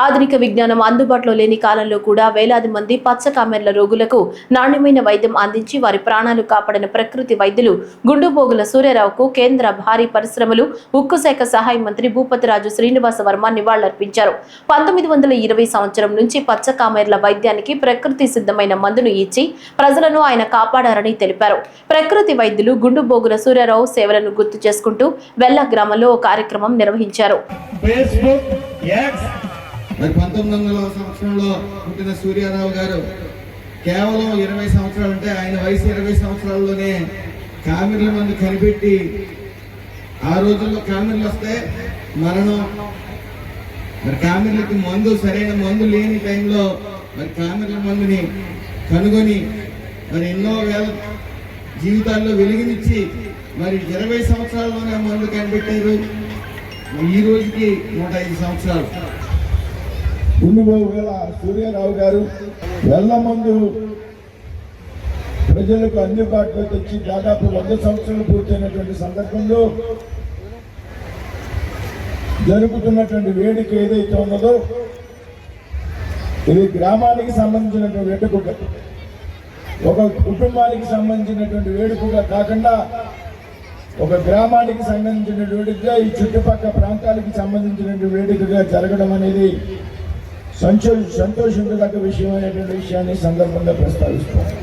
ఆధునిక విజ్ఞానం అందుబాటులో లేని కాలంలో కూడా వేలాది మంది పచ్చ కామెర్ల రోగులకు నాణ్యమైన వైద్యం అందించి వారి ప్రాణాలు కాపాడిన ప్రకృతి వైద్యులు గుండుబోగుల సూర్యారావుకు కేంద్ర భారీ పరిశ్రమలు ఉక్కు శాఖ సహాయ మంత్రి భూపతిరాజు శ్రీనివాస వర్మ నివాళులర్పించారు. పంతొమ్మిది వందల ఇరవై సంవత్సరం నుంచి పచ్చ కామెర్ల వైద్యానికి ప్రకృతి సిద్ధమైన మందును ఇచ్చి ప్రజలను ఆయన కాపాడారని తెలిపారు. ప్రకృతి వైద్యులు గుండుబోగుల సూర్యారావు సేవలను గుర్తు చేసుకుంటూ వెల్ల గ్రామంలో ఓ కార్యక్రమం నిర్వహించారు. మరి పంతొమ్మిది వందల సంవత్సరంలో పుట్టిన సూర్యారావు గారు కేవలం ఇరవై సంవత్సరాలు అంటే ఆయన వయసు ఇరవై సంవత్సరాల్లోనే కామెర్ల మందు కనిపెట్టి ఆ రోజుల్లో కామెర్లు వస్తే మరణం. మరి కామెర్లకి మందు సరైన మందు లేని టైంలో మరి కామెర్ల మందుని కనుగొని మరి ఎన్నో వేల జీవితాల్లో వెలుగునిచ్చి మరి ఇరవై సంవత్సరాల్లోనే మందు కనిపెట్టారు. ఈ రోజుకి నూట ఐదు సంవత్సరాలు. ఉండిపోవు సూర్యారావు గారు వెళ్ళ ముందు ప్రజలకు అందుబాటులో తెచ్చి దాదాపు వంద సంవత్సరాలు పూర్తయినటువంటి సందర్భంలో జరుగుతున్నటువంటి వేడుక ఏదైతే ఉన్నదో ఇది గ్రామానికి సంబంధించినటువంటి వేడుక ఒక కుటుంబానికి సంబంధించినటువంటి వేడుకగా కాకుండా ఒక గ్రామానికి సంబంధించిన వేడుకగా ఈ చుట్టుపక్కల ప్రాంతాలకు సంబంధించినటువంటి వేడుకగా జరగడం అనేది సంతో సంతోషించదగ్గ విషయం అనేటువంటి విషయాన్ని సందర్భంగా ప్రస్తావిస్తాను